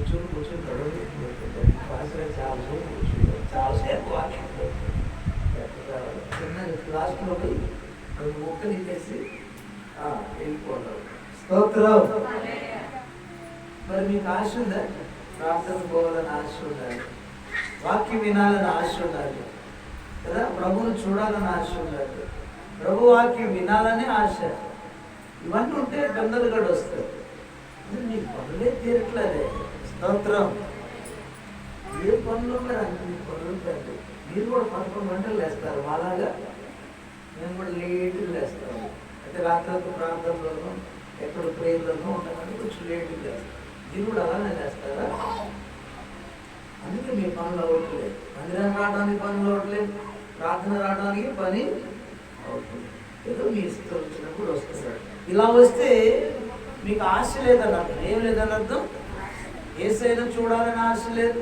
కూర్చొని కూర్చొని చదవలేదు పాస్టర్ చాలా సేపు కూర్చుంటారు చాలా సేపు వాక్యం చిన్న క్లాస్లో పోయి రెండు ముక్కలు ఇచ్చేసి ఆ, వెళ్ళిపోతారు స్తోత్రం మరి మీకు ఆశ ఉందా ప్రార్థన పోవాలని ఆశ ఉండాలి వాక్యం వినాలని ఆశ ఉండాలి కదా ప్రభువును చూడాలని ఆశ ఉండాలి ప్రభు వాక్యం వినాలని ఆశ ఇవన్నీ ఉంటే గందలు గడు వస్తాయి ఇది మీ పనులే తీరట్లేదే స్తోత్రం. ఏ పనులు మరి మీ పనులు ఉంటాయి మీరు కూడా పదకొండు గంటలు లేస్తారు. అలాగా మేము కూడా లేటుగా లేస్తాము. అయితే రాత్రి ప్రాంతంలోనూ ఎక్కడ ప్రేయర్లోనూ ఉంటామని కొంచెం లేటుగా లేస్తాం. మీరు కూడా అలానే లేస్తారా? అందుకే మీ పనులు అవ్వట్లేదు. మందిరం రావడానికి పనులు అవ్వట్లేదు. ప్రార్థన రావడానికి పని అవుతుంది ఏదో మీ ఇష్టం వచ్చినప్పుడు వస్తుంది ఇలా వస్తే మీకు ఆశ లేదని అర్థం ఏం లేదని అర్థం ఏసైనా చూడాలని ఆశ లేదు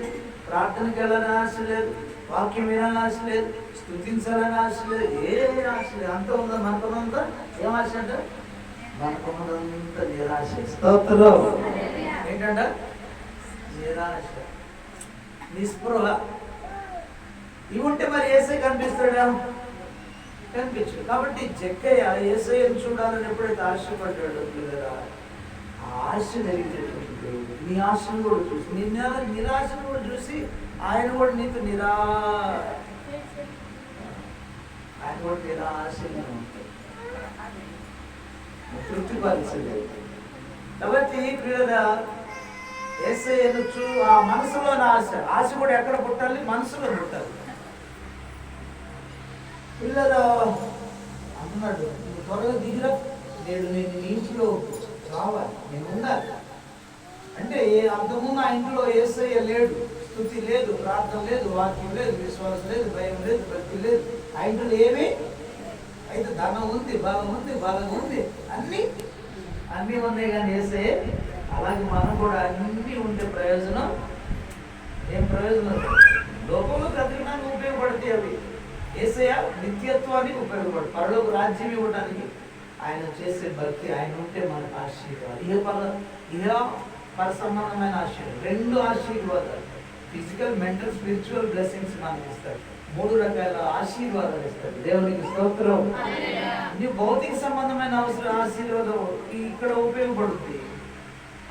ప్రార్థనకి వెళ్ళాలని ఆశ లేదు వాక్యం వినాలని ఆశ లేదు స్థుతించాలని ఆశ లేదు ఏ ఆశ లేదు. అంత ఉందా? మనకున్నంత ఏం ఆశ అంట? మనకున్నంత నిరాశ. స్తోత్రం. ఏంటంట? నిరాశ. నిస్పృహ. ఇవి ఉంటే మరి ఏసై కనిపిస్తాడా? కనిపించడు. కాబట్టి జక్కయ్య ఏసైని చూడాలని ఎప్పుడైతే ఆశపడ్డాడు ఆ ఆశ దేవుడు నీ ఆశను కూడా చూసి నీ నిరా- నిరాశను కూడా చూసి ఆయన కూడా నీకు నిరా ఆయన కూడా నిరాశగా ఉంటాడు. తృప్తిపరచలేదు కాబట్టి ప్రియుల ఏసయ్యను చూ ఆ మనసులోని ఆశ. ఆశ కూడా ఎక్కడ పుట్టాలి? మనసులో పుట్టాలి. పిల్లలు అన్నాడు నువ్వు త్వరగా దిగిరా. నేను నేను నీటిలో ఇంట్లో రావాలి. నేను ఉండాలి. అంటే అంతకుముందు ఆ ఇంట్లో ఏసయ్య లేడు స్థుతి లేదు ప్రార్థన లేదు వాక్యం లేదు విశ్వాసం లేదు భయం లేదు భక్తి లేదు. ఆ ఇంట్లో ఏమీ? అయితే ధనం ఉంది బలం ఉంది బలం ఉంది. అన్నీ అన్నీ ఉన్నాయి కానీ వేసే అలాగే మనం కూడా అన్నీ ఉండే ప్రయోజనం ఏం ప్రయోజనం లోకంలో బ్రతకడానికి ఉపయోగపడతాయి అవి. ఏసయ నిత్యత్వానికి ఉపయోగపడు పరలోక రాజ్యం ఇవ్వడానికి ఆయన చేసే భక్తి ఆయన ఉంటే మనకు ఆశీర్వాదం. ఇహ పర ఇదే పర సంబంధమైన ఆశీర్వాదం రెండు ఆశీర్వాదాలు. ఫిజికల్ మెంటల్ స్పిరిచువల్ బ్లెస్సింగ్స్ మనకి ఇస్తాడు. మూడు రకాల ఆశీర్వాదాలు ఇస్తాడు. దేవునికి స్తోత్రం. నీ భౌతిక సంబంధమైన అవసరం ఆశీర్వాదం ఇక్కడ ఉపయోగపడుతుంది.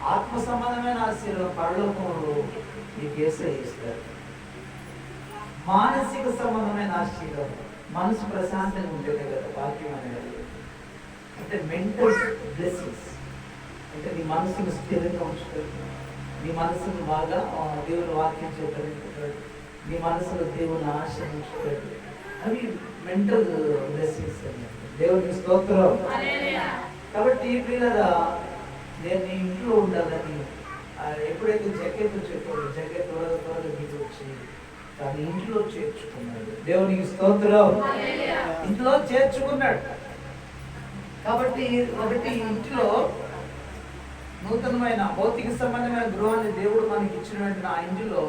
ఆత్మ సంబంధమైన ఆశీర్వాదం పరలోకంలో నీకు ఏసై ఇస్తాడు. మానసిక సంబంధమైన ఆశీర్వాదం. మనసు ప్రశాంతంగా ఉండేదే కదా వాక్యం అనేది. అంటే మెంటల్ బ్లెస్సింగ్స్ అంటే నీ మనసును స్థిరంగా ఉంచుతాడు నీ మనసును బాగా దేవుని వాక్యం చేపడుతాడు నీ మనసులో దేవుని ఆశ ఉంచుతాడు అవి మెంటల్ బ్లెస్సింగ్స్ దేవునికి స్తోత్రం. కాబట్టి ప్రియులరా నేను నీ ఇంట్లో ఉండాలని ఎప్పుడైతే జకెట్ చెప్పాడు జకెట్ త్వరగా త్వరగా దిగి వచ్చి తన ఇంట్లో చేర్చుకున్నాడు. దేవునికి స్తోత్రం. ఇంట్లో చేర్చుకున్నాడు. కాబట్టి ఒకటి ఇంట్లో నూతనమైన భౌతిక సంబంధమైన గృహాన్ని దేవుడు మనకి ఇచ్చినటువంటి ఆ ఇంటిలో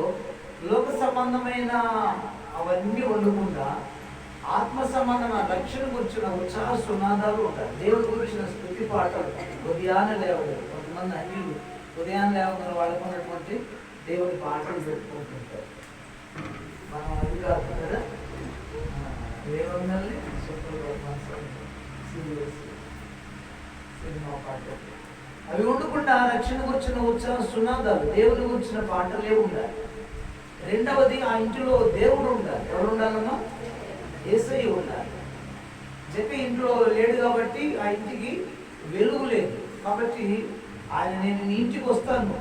లోక సంబంధమైన అవన్నీ ఉండకుండా ఆత్మ సంబంధమైన రక్షణ గురించిన ఉత్సాహ సునాదాలు ఉంటాయి. దేవుడి గురించిన స్థుతి పాటలు. ఉదయాన్నే లేవలేదు. కొంతమంది అన్యులు ఉదయాన్నే లేవకుండా వాళ్ళకు ఉన్నటువంటి దేవుడి పాటలు పెట్టుకుంటుంటారు మనం అది కాదు కదా? దేవుడి సూపర్ సినిమా పాటలు. అవి ఉండకుండా రక్షణ గురించిన ఉత్సాహ సునాదాలు దేవుని గురించిన పాటలే ఉండాలి? రెండవది ఆ ఇంటిలో దేవుడు ఉండాలి. ఎవరు ఉండాలమ్మా? ఏసై ఉండాలి. చెప్పి ఇంట్లో లేడు కాబట్టి ఆ ఇంటికి వెలుగు లేదు. కాబట్టి ఆయన నేను నీ ఇంటికి వస్తాను.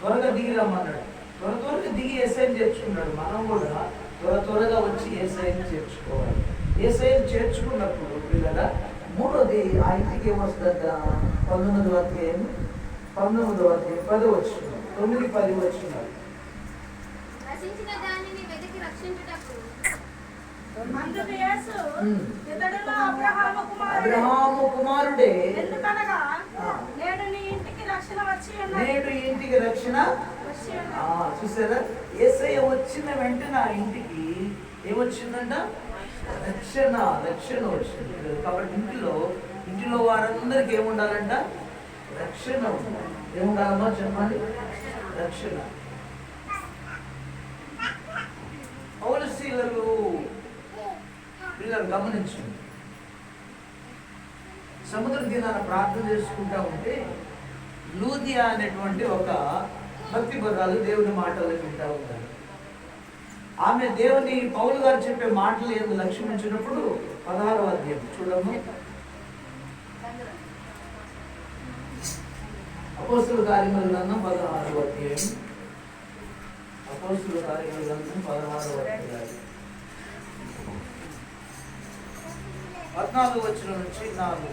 త్వరగా దిగి రమ్మన్నాడు. త్వర త్వరగా దిగి ఏసైని చేర్చుకున్నాడు. మనం కూడా త్వర త్వరగా వచ్చి ఏసైని చేర్చుకోవాలి. ఏసైని చేర్చుకున్నప్పుడు పిల్లగా మూడోది ఆ ఇంటికి ఏమొస్తుందంట పంతొమ్మిది అధ్యాయం పంతొమ్మిది అధ్యాయం పది వచ్చిన తొమ్మిది పది. ఇతడులో అబ్రహాము కుమారుడు. నేడు నీ ఇంటికి రక్షణ వచ్చి ఉన్నది నేడు ఈ ఇంటికి రక్షణ వచ్చి ఆ, ఉన్నది చూసారా? ఏసయ్య వచ్చిన వెంటనే ఆ ఇంటికి ఏమొచ్చిందంట? రక్షణ రక్షణ వచ్చింది. కాబట్టి ఇంటిలో ఇంటిలో వారందరికి ఏముండాలంట? రక్షణ ఉండాలి ఏముండాలమ్మా చెప్పండి రక్షణ. పౌరశీలలు వీళ్ళని గమనించండి. సముద్ర దినాన ప్రార్థన చేసుకుంటా ఉంటే లూదియా అనేటువంటి ఒక భక్తి పదాలు దేవుని మాటలు వింటా ఉంటారు. ఆమె దేవుని పౌలు గారు చెప్పే మాటలు ఏదో లక్ష్మించినప్పుడు పదహారవ అధ్యాయం చూడము అపోస్తుల కార్యముల గ్రంథం పదహారవ అధ్యాయం. అపోస్తుల కార్యముల గ్రంథం పదహారవ అధ్యాయం. పద్నాలుగు వచ్చిన నుంచి నాలుగు.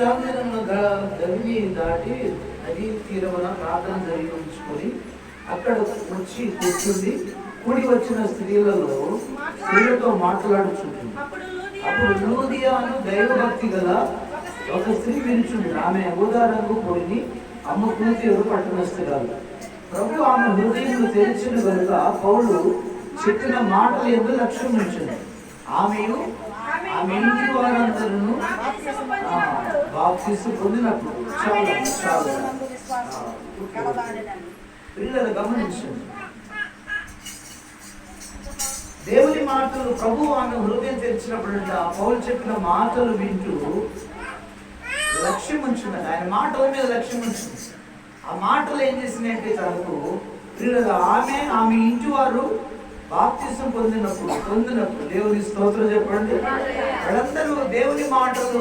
ఇస్లాంలో గదిని దాటి నదీ తీరమున ప్రార్థన జరిగించుకొని అక్కడ వచ్చి కూర్చుంది. కూడి వచ్చిన స్త్రీలలో స్త్రీలతో మాట్లాడుచుంటుంది అప్పుడు లూదియాను దైవభక్తి గల ఒక స్త్రీ వినుచుంది. ఆమె ఊదా రంగు పొడిని అమ్మ కూతురు పట్టణస్థిరాలు. ప్రభు ఆమె హృదయం తెరిచిన కనుక పౌలు చెప్పిన మాటలు ఎందుకు లక్ష్యం ఉంచింది ఆమెయు ఆమె ఇంటి వారందరూ బాప్తిసము పొందినప్పుడు చాలా చాలా. పిల్లలు గమనించండి. దేవుని మాటలు ప్రభు ఆమె హృదయం తెరిచినప్పుడు ఆ పౌలు చెప్పిన మాటలు వింటూ లక్ష్యం ఉంచున్నది ఆయన మాటల మీద లక్ష్యం ఉంచుంది ఆ మాటలు ఏం చేసినాయంటే తనకు పిల్లలు ఆమె ఆమె ఇంటి వారు బాప్తిసం పొందినప్పుడు పొందినప్పుడు దేవుని స్తోత్రం చెప్పండి. వాళ్ళందరూ దేవుని మాటలు